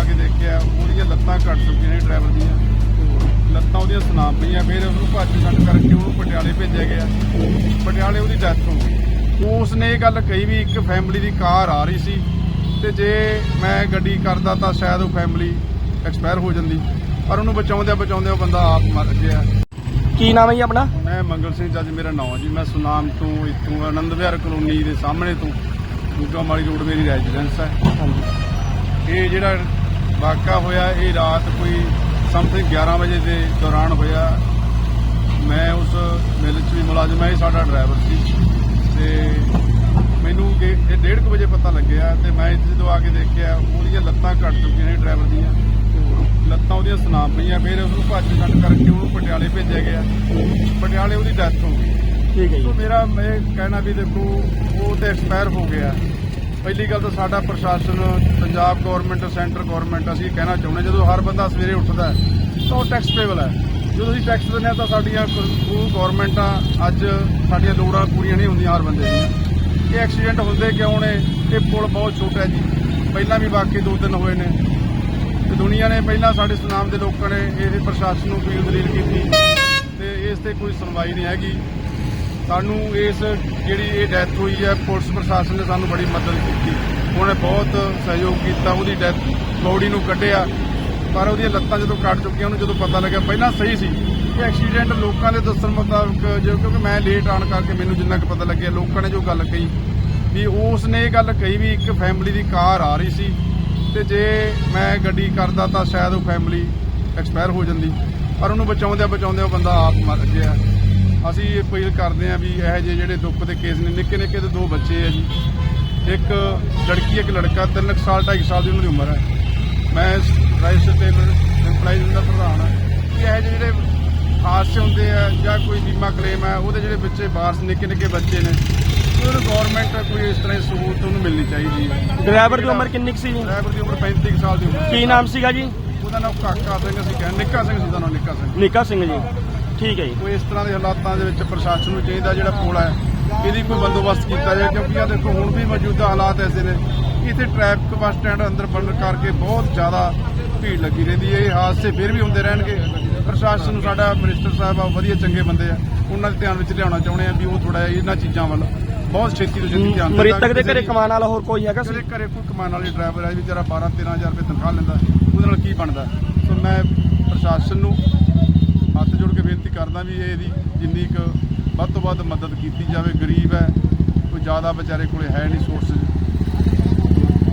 ਆ ਕੇ ਦੇਖਿਆ ਉਹਦੀਆਂ ਲੱਤਾਂ ਕੱਟ ਚੁੱਕੀਆਂ ਨੇ ਡਰਾਈਵਰ ਦੀਆਂ। ਲੱਤਾਂ ਉਹਦੀਆਂ ਸੁਨਾਮ ਪਈਆਂ ਫਿਰ ਉਹਨੂੰ ਭੱਜ ਛੱਡ ਕਰਕੇ ਉਹਨੂੰ ਪਟਿਆਲੇ ਭੇਜਿਆ ਗਿਆ। ਪਟਿਆਲੇ ਉਹਦੀ ਡੈਥ ਹੋ ਗਈ। ਉਸ ਨੇ ਇਹ ਗੱਲ ਕਹੀ ਵੀ ਇੱਕ ਫੈਮਿਲੀ ਦੀ ਕਾਰ ਆ ਰਹੀ ਸੀ ਤੇ ਜੇ ਮੈਂ ਗੱਡੀ ਕਰਦਾ ਤਾਂ ਸ਼ਾਇਦ ਉਹ ਫੈਮਿਲੀ ਐਕਸਪਾਇਰ ਹੋ ਜਾਂਦੀ। ਪਰ ਉਹਨੂੰ ਬਚਾਉਂਦਿਆਂ ਬਚਾਉਂਦਿਆਂ ਉਹ ਬੰਦਾ ਆਪ ਮਰ ਗਿਆ। ਕੀ ਨਾਮ ਹੈ ਜੀ ਆਪਣਾ? ਮੈਂ ਮੰਗਲ ਸਿੰਘ ਜੱਜ ਮੇਰਾ ਨਾਮ ਜੀ। ਮੈਂ ਸੁਨਾਮ ਤੋਂ ਇੱਥੋਂ ਆਨੰਦ ਵਿਹਾਰ ਕਲੋਨੀ ਦੇ ਸਾਹਮਣੇ ਤੋਂ ਗੁੱਗਾ ਮਾਲੀ ਰੋਡ ਮੇਰੀ ਰੈਜ਼ੀਡੈਂਸ ਹੈ। ਹਾਂਜੀ। ਇਹ ਜਿਹੜਾ ਵਾਕਾ ਹੋਇਆ ਇਹ ਰਾਤ ਕੋਈ ਸਮਥਿੰਗ 11 ਵਜੇ ਦੇ ਦੌਰਾਨ ਹੋਇਆ। ਮੈਂ ਉਸ ਮਿਲ 'ਚ ਵੀ ਮੁਲਾਜ਼ਮ ਹੈ ਸਾਡਾ ਡਰਾਈਵਰ ਸੀ। ਤੇ ਮੈਨੂੰ ਇਹ 1:30 ਵਜੇ ਪਤਾ ਲੱਗਿਆ ਤੇ ਮੈਂ ਇੱਥੇ ਜਦੋਂ ਆ ਕੇ ਦੇਖਿਆ ਉਹਦੀਆਂ ਲੱਤਾਂ ਕੱਟ ਚੁੱਕੀਆਂ ਨੇ ਡਰਾਈਵਰ ਦੀਆਂ। ਲੱਤਾਂ ਉਹਦੀਆਂ ਸੁਨਾਮ ਪਈਆਂ ਫਿਰ ਉਹਨੂੰ ਭੱਜ ਛੱਡ ਕਰਕੇ ਉਹਨੂੰ ਪਟਿਆਲੇ ਭੇਜਿਆ ਗਿਆ। ਪਟਿਆਲੇ ਉਹਦੀ ਡੈਥ ਹੋ ਗਈ। ਠੀਕ ਹੈ ਸੋ ਜੀ ਮੇਰਾ ਮੈਂ ਕਹਿਣਾ ਵੀ ਦੇਖੋ ਉਹ ਤੇ ਐਕਸਪਾਇਰ ਹੋ ਗਿਆ। ਪਹਿਲੀ ਗੱਲ ਤਾਂ ਸਾਡਾ ਪ੍ਰਸ਼ਾਸਨ, ਪੰਜਾਬ ਗਵਰਨਮੈਂਟ ਸੈਂਟਰ ਗਵਰਨਮੈਂਟ ਅਸੀਂ ਇਹ ਕਹਿਣਾ ਚਾਹੁੰਦੇ ਜਦੋਂ ਹਰ ਬੰਦਾ ਸਵੇਰੇ ਉੱਠਦਾ ਤਾਂ ਉਹ ਟੈਕਸ ਪੇਬਲ ਹੈ। ਜਦੋਂ ਅਸੀਂ ਟੈਕਸ ਦਿੰਦੇ ਹਾਂ ਤਾਂ ਸਾਡੀਆਂ ਉਹ ਗਵਰਨਮੈਂਟਾਂ ਅੱਜ ਸਾਡੀਆਂ ਲੋੜਾਂ ਪੂਰੀਆਂ ਨਹੀਂ ਹੁੰਦੀਆਂ ਹਰ ਬੰਦੇ ਦੀਆਂ। ਇਹ ਐਕਸੀਡੈਂਟ ਹੁੰਦੇ ਕਿਉਂ ਨੇ? ਇਹ ਪੁਲ ਬਹੁਤ ਛੋਟਾ ਜੀ। ਪਹਿਲਾਂ ਵੀ ਵਾਕਈ ਦੋ ਦਿਨ ਹੋਏ ਨੇ। ਤੇ ਦੁਨੀਆ ਨੇ ਪਹਿਲਾਂ ਸਾਡੇ ਸੁਨਾਮ ਦੇ ਲੋਕਾਂ ਨੇ ਇਹ ਪ੍ਰਸ਼ਾਸਨ ਨੂੰ ਅਪੀਲ ਦਲੀਲ ਕੀਤੀ। ਤੇ ਇਸ ਤੇ ਕੋਈ ਸੁਣਵਾਈ ਨਹੀਂ ਹੈਗੀ। ਸਾਨੂੰ ਇਸ ਜਿਹੜੀ ਇਹ ਡੈਥ ਹੋਈ ਹੈ, ਪੁਲਿਸ ਪ੍ਰਸ਼ਾਸਨ ਨੇ ਸਾਨੂੰ ਬੜੀ ਮਦਦ ਕੀਤੀ। ਉਹਨੇ ਬਹੁਤ ਸਹਿਯੋਗ ਕੀਤਾ, ਉਹਦੀ ਡੈਥ ਬੋਡੀ ਨੂੰ ਕੱਢਿਆ। ਪਰ ਉਹਦੀਆਂ ਲੱਤਾਂ ਜਦੋਂ ਕੱਟ ਚੁੱਕੀਆਂ, ਉਹਨੂੰ ਜਦੋਂ ਪਤਾ ਲੱਗਿਆ, ਪਹਿਲਾਂ ਸਹੀ ਸੀ। ਇਹ ਐਕਸੀਡੈਂਟ ਲੋਕਾਂ ਦੇ ਦੱਸਣ ਮੁਤਾਬਕ ਜੋ ਕਿਉਂਕਿ ਮੈਂ ਲੇਟ ਆਣ ਕਰਕੇ ਮੈਨੂੰ ਜਿੰਨਾ ਕੁ ਪਤਾ ਲੱਗਿਆ, ਲੋਕਾਂ ਨੇ ਜੋ ਗੱਲ ਕਹੀ, ਵੀ ਉਸ ਨੇ ਇਹ ਗੱਲ ਕਹੀ ਵੀ ਇੱਕ ਫੈਮਿਲੀ ਦੀ ਕਾਰ ਆ ਰਹੀ ਸੀ ਤੇ ਜੇ ਮੈਂ ਗੱਡੀ ਕਰਦਾ ਤਾਂ ਸ਼ਾਇਦ ਉਹ ਫੈਮਿਲੀ ਐਕਸਪਾਇਰ ਹੋ ਜਾਂਦੀ। ਪਰ ਉਹਨੂੰ ਬਚਾਉਂਦਿਆਂ ਬਚਾਉਂਦਿਆਂ ਉਹ ਬੰਦਾ ਆਪ ਮਰ ਗਿਆ। ਅਸੀਂ ਇਹ ਅਪੀਲ ਕਰਦੇ ਹਾਂ ਵੀ ਇਹੋ ਜਿਹੇ ਜਿਹੜੇ ਦੁੱਖ ਦੇ ਕੇਸ ਨੇ ਨਿੱਕੇ ਨਿੱਕੇ ਤੇ ਦੋ ਬੱਚੇ ਆ ਜੀ। ਇੱਕ ਲੜਕੀ ਇੱਕ ਲੜਕਾ 3 ਸਾਲ 2.5 ਸਾਲ ਦੀ ਉਹਨਾਂ ਦੀ ਉਮਰ ਹੈ। ਮੈਂ ਰਾਈਸ ਤੇ ਇੰਪਲਾਈਜ਼ ਦਾ ਪ੍ਰਧਾਨ ਹਾਂ। ਕਿ ਇਹੋ ਜਿਹੇ ਜਿਹੜੇ ਹਾਦਸੇ ਹੁੰਦੇ ਆ ਜਾਂ ਕੋਈ ਬੀਮਾ ਕਲੇਮ ਹੈ ਉਹਦੇ ਜਿਹੜੇ ਬੱਚੇ ਬਾਹਰ ਨਿੱਕੇ ਨਿੱਕੇ ਬੱਚੇ ਨੇ ਉਹਨੂੰ ਗਵਰਨਮੈਂਟ ਕੋਈ ਇਸ ਤਰ੍ਹਾਂ ਦੀ ਸਹੂਲਤ ਉਹਨੂੰ ਮਿਲਣੀ ਚਾਹੀਦੀ ਹੈ। ਡਰਾਈਵਰ ਦੀ ਉਮਰ ਕਿੰਨੀ ਸੀ ਜੀ? ਡਰਾਈਵਰ ਦੀ ਉਮਰ 35 ਕੁ ਸਾਲ ਦੀ ਉਮਰ ਕੀ ਨਾਮ ਸੀਗਾ ਜੀ? ਉਹਦਾ ਨਾਮ ਕਾਕਾ ਸਿੰਘ ਅਸੀਂ ਕਹਿੰਦੇ ਨਿੱਕਾ ਸਿੰਘ ਸੀ ਉਹਦਾ ਨਾਮ ਨਿੱਕਾ ਸਿੰਘ। ਨਿੱਕਾ ਸਿੰਘ ਜੀ। ਠੀਕ ਹੈ ਜੀ। ਕੋਈ ਇਸ ਤਰ੍ਹਾਂ ਦੇ ਹਾਲਾਤਾਂ ਦੇ ਵਿੱਚ ਪ੍ਰਸ਼ਾਸਨ ਨੂੰ ਚਾਹੀਦਾ ਜਿਹੜਾ ਪੁਲ ਹੈ ਇਹਦੀ ਕੋਈ ਬੰਦੋਬਸਤ ਕੀਤਾ ਜਾਏ ਕਿਉਂਕਿ ਆ ਦੇਖੋ ਹੁਣ ਵੀ ਮੌਜੂਦਾ ਹਾਲਾਤ ਐਸੇ ਨੇ। ਇੱਥੇ ਟ੍ਰੈਫਿਕ ਬੱਸ ਸਟੈਂਡ ਅੰਦਰ ਬਣਨ ਕਰਕੇ ਬਹੁਤ ਜ਼ਿਆਦਾ ਭੀੜ ਲੱਗੀ ਰਹਿੰਦੀ ਹੈ। ਇਹ ਹਾਦਸੇ ਫਿਰ ਵੀ ਹੁੰਦੇ ਰਹਿਣਗੇ। ਪ੍ਰਸ਼ਾਸਨ ਨੂੰ ਸਾਡਾ ਮਿਨਿਸਟਰ ਸਾਹਿਬ ਆ ਵਧੀਆ ਚੰਗੇ ਬੰਦੇ ਆ। ਉਹਨਾਂ ਦੇ ਧਿਆਨ ਵਿੱਚ ਲਿਆਉਣਾ ਚਾਹੁੰਦੇ ਆ ਵੀ ਉਹ ਥੋੜਾ ਇਹਨਾਂ ਚੀਜ਼ਾਂ ਵੱਲ ਬਹੁਤ ਛੇਤੀ ਤੋਂ ਛੇਤੀ ਧਿਆਨ ਮ੍ਰਿਤਕ ਦੇ ਘਰੇ ਕਮਾਉਣ ਵਾਲਾ ਹੋਰ ਕੋਈ ਹੈਗਾ ਸੀ? ਘਰੇ ਕੋਈ ਕਮਾਉਣ ਵਾਲੀ ਡਰਾਈਵਰ ਹੈ ਵਿਚਾਰਾ 12 13000 ਰੁਪਏ ਤਨਖਾਹ ਲੈਂਦਾ। ਉਹਦੇ ਨਾਲ ਕੀ ਬਣਦਾ? ਸੋ ਮੈਂ ਪ੍ਰਸ਼ਾਸਨ ਨੂੰ ਹੱਥ ਜੋੜ ਕੇ ਬੇਨਤੀ ਕਰਦਾ ਵੀ ਇਹਦੀ ਜਿੰਨੀ ਕੁ ਵੱਧ ਤੋਂ ਵੱਧ ਮਦਦ ਕੀਤੀ ਜਾਵੇ, ਗਰੀਬ ਹੈ, ਕੋਈ ਜ਼ਿਆਦਾ ਵਿਚਾਰੇ ਕੋਲੇ ਹੈ ਨਹੀਂ ਸੋਰਸ